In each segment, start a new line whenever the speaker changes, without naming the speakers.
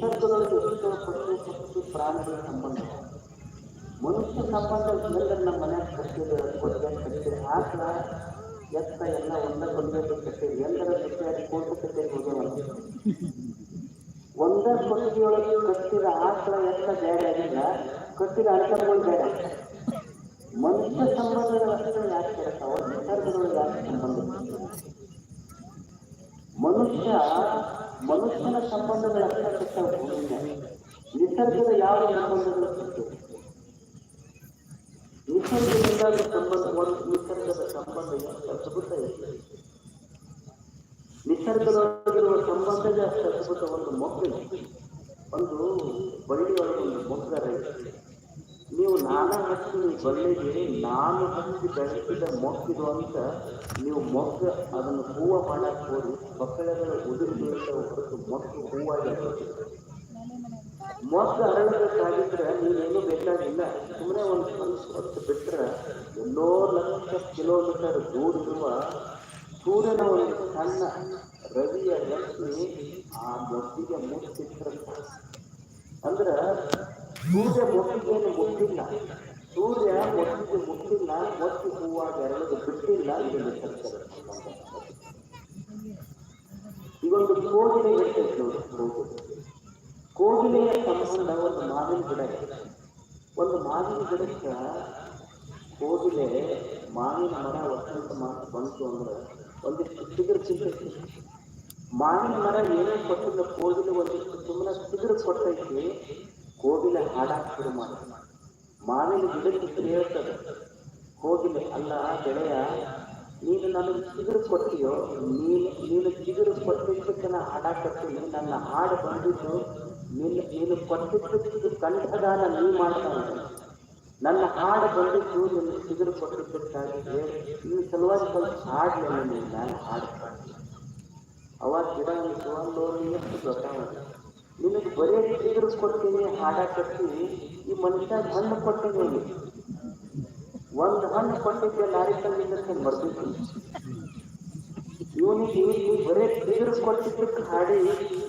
ನಿಸರ್ಗದೊಳಗೆ ಪಶು ಪಕ್ಷಿ ಪ್ರಾಣಿಗಳ ಸಂಬಂಧ ಮನುಷ್ಯ ಸಂಬಂಧ ಇದ್ದಂದ್ರೆ ನಮ್ಮ ಮನ್ಯಾಗ ಕಟ್ಟಿದ ಕೊಟ್ಟಿಗೆ ಕಟ್ಟಿದ ಆಕಳ ಎತ್ತ ಎಲ್ಲ ಒಂದಕ್ಕೊಂದೇ ಕಟ್ಟಿ ಎಲ್ಲರ ಜೊತೆ ಕೋಟು ಕಟ್ಟೆಗೆ ಹೋಗೋಣ ಒಂದೇ ಕೊಟ್ಟಿಗೆಯೊಳಗೆ ಕಟ್ಟಿದ ಆಕಳ ಎತ್ತ ಬೇರೆ ಆಗಿಲ್ಲ ಕಟ್ಟಿದ ಅಣಕಗಳು ಬೇಡ ಮನುಷ್ಯ ಸಂಬಂಧಗಳಷ್ಟೇ ಯಾಕೆ ಕೆಡ್ತಾವ ನಿಸರ್ಗದೊಳಗೆ ಯಾಕೆ ಸಂಬಂಧ ಮನುಷ್ಯ ಮನುಷ್ಯನ ಸಂಬಂಧಗಳ ಭೂಮಿಯ ನಿಸರ್ಗದ ಯಾವ ಸಂಬಂಧಗಳು ಕೆಟ್ಟವು ನಿಸರ್ಗದಿಂದ ಸಂಬಂಧ, ನಿಸರ್ಗದ ಸಂಬಂಧ ಎಷ್ಟು ಅದ್ಭುತ ನಿಸರ್ಗದೊಳಗಿರುವ ಸಂಬಂಧದ ಅಷ್ಟು ಒಂದು ಮೊಗ್ಗ ಒಂದು ಬಳ್ಳಿಯೊಳಗೆ ಒಂದು ಮೊಗ್ಗರ ಇದೆ. ನೀವು ನಾನಾ ನೀವು ಬಳ್ಳಿಗೆ ನಾನು ಹಚ್ಚಿ ಬೆಳೆಸಿದ ಮೊಗ್ಗಿದು ಅಂತ ನೀವು ಮೊಗ್ಗ ಅದನ್ನು ಹೂವ ಮಾಡಕ್ಕೆ ಹೋಗಿ ಬಕ್ಕಳೆಗಳ ಉದುರು ಬೀಳ್ತಾವೆ ಹೊರತು ಮೊಗ್ಗು ಹೂವಾಗಿ ಮೊಗ್ಗ ಮೊಗ್ಗು ಅರಳಬೇಕಾಗಿದ್ರೆ ನೀವೇನು ಬೇಕಾಗಿಲ್ಲ. ಸುಮ್ಮನೆ ಒಂದು ಸ್ವಲ್ಪ ಹೊತ್ತು ಬಿಟ್ಟರೆ ಎಲ್ಲೋ ಲಕ್ಷ ಕಿಲೋಮೀಟರ್ ದೂರಿರುವ ಸೂರ್ಯನ ಒಂದು ಸಣ್ಣ ರವಿಯ ಲಕ್ಷ್ಮಿ ಆ ಮೊಗ್ಗಿಗೆ ಮುಟ್ಟಿದ್ರೆ ಅಂದ್ರೆ ಸೂರ್ಯ ಮೊಟ್ಟಿಗೆಯನ್ನು ಮುಟ್ಟಿಲ್ಲ. ಸೂರ್ಯ ಮೊಟ್ಟಿಗೆ ಮುಟ್ಟಿಲ್ಲ ಮೊಟ್ಟಿ ಹೂವಾಗಿ ಬೆರಳು ಬಿಟ್ಟಿಲ್ಲ ಇದನ್ನು. ಇವೊಂದು ಕೋಗಿಲೆ ಕೋಗಿಲೆಯ ಸಂಬಂಧ ಒಂದು ಮಾವಿನ ಗಿಡ ಒಂದು ಮಾವಿನ ಗಿಡಕ್ಕೆ ಕೋಗಿಲೆ ಮಾವಿನ ಮರ ವಸಂತ ಮಾತು ಬಂತು ಅಂದ್ರೆ ಒಂದಿಷ್ಟು ಚಿಗುರು ಚಿಂತೆ ಮಾವಿನ ಮರ ಏನೇ ಕೊಟ್ಟಿಲ್ಲ ಕೋಗಿಲೆ ಒಂದಿಷ್ಟು ಸುಮ್ಮನೆ ಚಿಗುರು ಕೊಟ್ಟೈತಿ. ಕೋಗಿಲೆ ಹಾಡಾಕ್ ಶುರು ಮಾಡಿ ಮಾವಿನ ಗಿಡಕ್ಕೆ ಹೇಳ್ತದೆ ಕೋಗಿಲೆ ಅಲ್ಲ ಗೆಳೆಯ, ನೀನು ನನಗೆ ಚಿಗುರು ಕೊಟ್ಟಿಯೋ, ನೀನು ನೀನು ಚಿಗುರು ಕೊಟ್ಟಿದ್ದಕ್ಕೆ ನಾ ಹಾಡಾಕತ್ತೀನಿ ನನ್ನ ಹಾಡು ಬಂದಿದ್ದು ನೀನು ನೀನು ಕೊಟ್ಟಿದ್ದಕ್ಕೆ ಕಂಠದಾನ ನೀ ಮಾಡ್ತಾನೆ. ನನ್ನ ಹಾಡು ಬಂದಿದ್ದು, ನಿನ್ನ ಚಿಗುರು ಕೊಟ್ಟಿದ್ದಕ್ಕಾಗಿ ಈ ಸಲುವಾಗಿ ಸ್ವಲ್ಪ ಹಾಡಲಿಲ್ಲ ನೀನು, ನಾನು ಹಾಡ್ತಾನೆ. ಅವಾಗ ಗಿಡ ಒಂದು ಎಷ್ಟು ಗೊತ್ತಾಗ ನಿನಗೆ ಬರೀ ಚಿಗುರು ಕೊಡ್ತೀನಿ ಹಾಡಾಕತ್ತಿ ಈ ಮನುಷ್ಯ ಹಣ್ಣು ಕೊಟ್ಟೇನೆ ಒಂದು ಹಣ್ಣು ಕೊಟ್ಟಿದ್ದೆ ಲಾರಿ ತಂದಿದ್ದಕ್ಕೆ ಬರ್ತಿತ್ತು ಇವನಿಗೆ ನೀವು ಬರೇ ಚಿಗುರು ಕೊಟ್ಟಿದ್ದಕ್ಕೆ ಹಾಡಿ,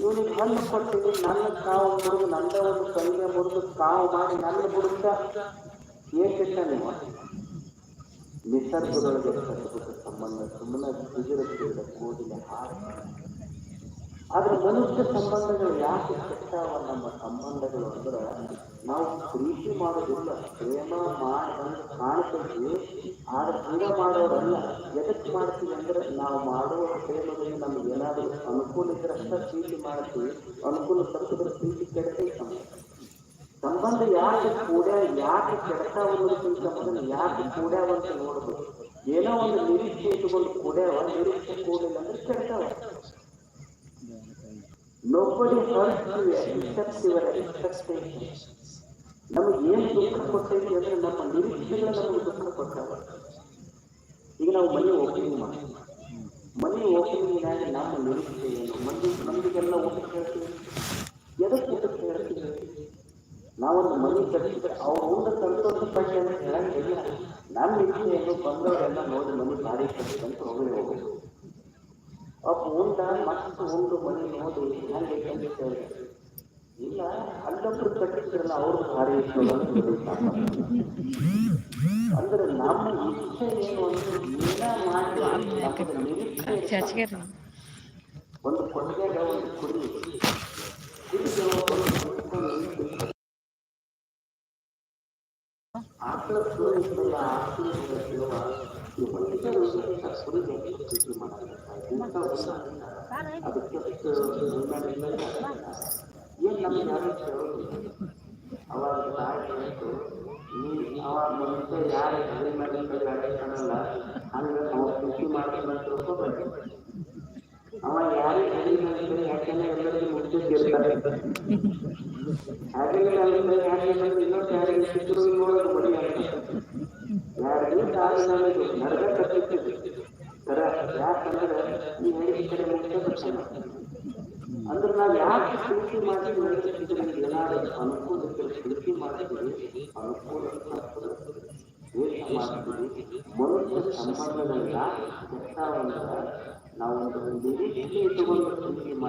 ಇವನಿಗೆ ಹಣ್ಣು ಕೊಟ್ಟಿದ್ದೀನಿ ನನ್ನ ಕಾವು ಮುರಿದು ನಂದ ಒಂದು ಕೈಗೆ ಮುರಿದು, ಕಾವು ಮಾಡಿ ನನ್ನ ಬುಡಕ ಏಕಿಟ್ಟ ನೀವು? ನಿಸರ್ಗದೊಳಗೆ ಸಂಬಂಧ ಸುಮ್ಮನೆ ಚಿಗುರು ಕೂಡಿನ ಹಾಡು. ಆದ್ರೆ ಮನುಷ್ಯ ಸಂಬಂಧಗಳು ಯಾಕೆ ಕೆಟ್ಟವ ನಮ್ಮ ಸಂಬಂಧಗಳು ಅಂದ್ರೆ ನಾವು ಪ್ರೀತಿ ಮಾಡೋದಿಲ್ಲ ಪ್ರೇಮ ಮಾಡಿ ಕಾಣ್ತೀವಿ, ಆದ್ರೆ ಪೂರ ಮಾಡೋರಲ್ಲ. ಎದಕ್ಕೆ ಮಾಡ್ತೀವಿ ಅಂದ್ರೆ ನಾವು ಮಾಡುವ ಪ್ರೇಮದಲ್ಲಿ ನಮ್ಗೆ ಏನಾದ್ರೂ ಅನುಕೂಲ ಇದ್ರೆ ಅಷ್ಟೇ ಪ್ರೀತಿ ಮಾಡ್ತೀವಿ, ಅನುಕೂಲ ತಪ್ಪಿದ್ರೆ ಪ್ರೀತಿ ಕೆಡ್ತೈತೆ ನಮ್ಗೆ ಸಂಬಂಧ. ಯಾಕೆ ಕೂಡ ಯಾಕೆ ಕೆಡ್ತಾವ ಅನ್ನೋದಕ್ಕಿಂತ ಮೊದಲು ಯಾಕೆ ಕೂಡ್ಯಾವ ಅಂತ ನೋಡ್ಬೇಕು. ಏನೋ ಒಂದು ನಿರೀಕ್ಷೆ ಇಟ್ಟುಕೊಂಡು ಕೂಡ್ಯಾವ ನಿರೀಕ್ಷೆ ಕೂಡಿಲ್ಲ ಅಂದ್ರೆ ಕೆಡ್ತಾವ. Nobody hurts you except. ನಮಗೆ ಏನು ದುಃಖ ಕೊಟ್ಟೈತಿ ಅಂದ್ರೆ ನಮ್ಮ ನಿರೀಕ್ಷೆಗಳು ನಮಗೆ ದುಃಖ ಕೊಟ್ಟವ ಈಗ ನಾವು ಮನೆ ಓಪನಿಂಗ್ ಮಾಡಿ ಮನೆ ಓಪನಿಂಗ್ನಾಗ ನಮ್ಮ ನಿರೀಕ್ಷೆ ಏನು? ಮಂದಿ ಮಂದಿಗೆಲ್ಲ ಊಟಕ್ಕೆ ಕೇಳ್ತೀವಿ ಎದಕ್ಕೆ ಊಟ ಹೇಳ್ತೀವಿ? ನಾವೊಂದು ಮನೆ ಕಟ್ಟಿದ್ರೆ ಅವ್ರ ಊಟ ಸಂತೋಷ ಬಗ್ಗೆ ಅಂತ ಹೇಳಂಗಿಲ್ಲ. ನಮ್ಮ ನಿರೀಕ್ಷೆ ಏನು ಬಂದವರೆಲ್ಲ ನೋಡಿ ಮನೆ ಭಾರಿ ಕಟ್ಟಿದಂತ ಹೋಗಿ ಹೋಗೋದು ಅಪ್ಪ ಉಂಡ ಮಸ್ತ್ ಉಂಡು ಮನೆ ನೋಡಿ ಹಂಗೆ ಅಂತ ಹೇಳಿ ಇಲ್ಲ ಅಲ್ಲೊಬ್ರು ಕಟ್ಟಿದ್ರಲ್ಲ ಅವ್ರು ಭಾರಿ ಚಲೋ ಅಂತ ಹೇಳ್ತಾರೆ. ಅಂದ್ರೆ ನಮ್ಮ ಇಚ್ಛೆ ಏನು ಅಂದ್ರೆ ಏನ ಮಾಡಿ ನಮ್ಮದು ನಿರೀಕ್ಷೆ
ಚರ್ಚ್ಗೆ
ಒಂದು ಕೊಟ್ಟಿಗೆಗ ಒಂದು ಕುರಿ ಕುರಿಗೆ ಒಂದು ಆಕಳ ಸುಳ್ಳು ಇರ್ತಲ್ಲ ಆಕಳ ಜೀವ ಈ ಮನುಷ್ಯರು ಆ ಕುರಿಗೆ ಪ್ರೀತಿ ಮಾಡ್ತಾರೆ ಊಟ ಇಲ್ಲ. ಅದಕ್ಕೆ ಅಷ್ಟು ಮುನ್ನಡೆಯಿಲ್ಲ. ಏನ್ ನಮ್ಗೆ ಯಾರು ಕೇಳೋದಿಲ್ಲ ಅವಾಗ ತಾಯಿ ಹೇಳ್ತು ನೀ ಅವಾಗ ಮನುಷ್ಯ ಯಾರು ಹಳ್ಳಿ ಮೇಲೆ ಗಾಡಿ ಕಾಣಲ್ಲ ಹಂಗೆ ನಾವು ಪ್ರೀತಿ ಮಾಡ್ತೀವಿ ಅಂತ ತಿಳ್ಕೊಬೇಕು ಅವ ಯಾರಿಗೆ ಹಳ್ಳಿ ಮೇಲೆ ಯಾಕೆಂದ್ರೆ ಎಲ್ಲರಿಗೂ ಮುಚ್ಚಿರ್ತಾರೆ ಹಾಗೆ ಅಲ್ಲಿ ಯಾರಿಗೆ ಬಂದು ಇನ್ನೊಂದು ಯಾರಿಗೆ ಸಿಕ್ಕರು ನೋಡೋದು ಬಡಿ ನಮಗೆ ನರಕ ಕಟ್ಟಿರ್ತದೆ ಸರ, ಯಾಕಂದ್ರೆ ಈ ಹೇಳಿ ಕಡೆ ಮುಚ್ಚಬೇಕು ಅಂದ್ರೆ ನಾವು ಯಾಕೆ ಪ್ರೀತಿ ಮಾಡ್ತೀವಿ ನಡೆಸಿದ್ರೆ ಅನುಕೂಲಕ್ಕೆ ಪ್ರೀತಿ ಮಾಡ್ತೀವಿ ಅನುಕೂಲ ದ್ವೇಷ ಮಾಡ್ತೀವಿ ಮನುಷ್ಯ ಸಂಬಂಧಗಳು ಯಾಕೆ ನಾವು ಒಂದು ನಿರೀಕ್ಷೆ ಪ್ರೀತಿ ಮಾಡ್ತೀವಿ